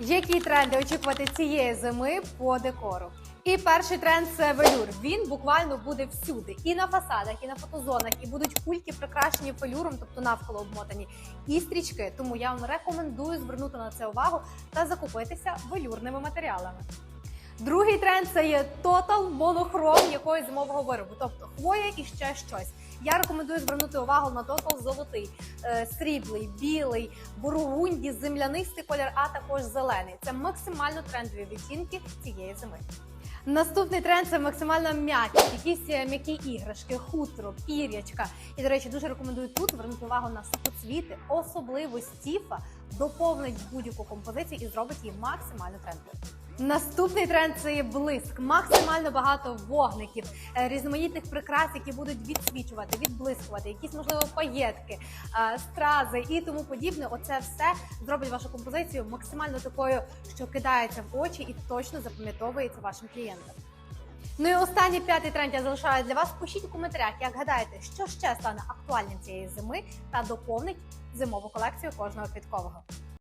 Які тренди очікувати цієї зими по декору? І перший тренд це велюр. Він буквально буде всюди, і на фасадах, і на фотозонах, і будуть кульки прикрашені велюром, тобто навколо обмотані, і стрічки. Тому я вам рекомендую звернути на це увагу та закупитися велюрними матеріалами. Другий тренд це є тотал монохром якогось зимового виробу, тобто хвоя і ще щось. Я рекомендую звернути увагу на тотал золотий, е, сріблий, білий, бургунді, землянистий колір, а також зелений. Це максимально трендові відтінки цієї зими. Наступний тренд це максимально м'якість, якісь е, м'які іграшки, хутро, пір'ячка. І, до речі, дуже рекомендую тут звернути увагу на сухоцвіти, особливо стіфа, доповнить будь-яку композицію і зробить її максимально трендовою. Наступний тренд це є блиск. Максимально багато вогників, е, різноманітних прикрас, які будуть відсвічувати, відблискувати, якісь можливо паєтки, е, стрази і тому подібне. Оце все зробить вашу композицію максимально такою, що кидається в очі і точно запам'ятовується вашим клієнтам. Ну і останній п'ятий тренд я залишаю для вас. Пишіть у коментарях, як гадаєте, що ще стане актуальним цієї зими та доповнить зимову колекцію кожного квіткового.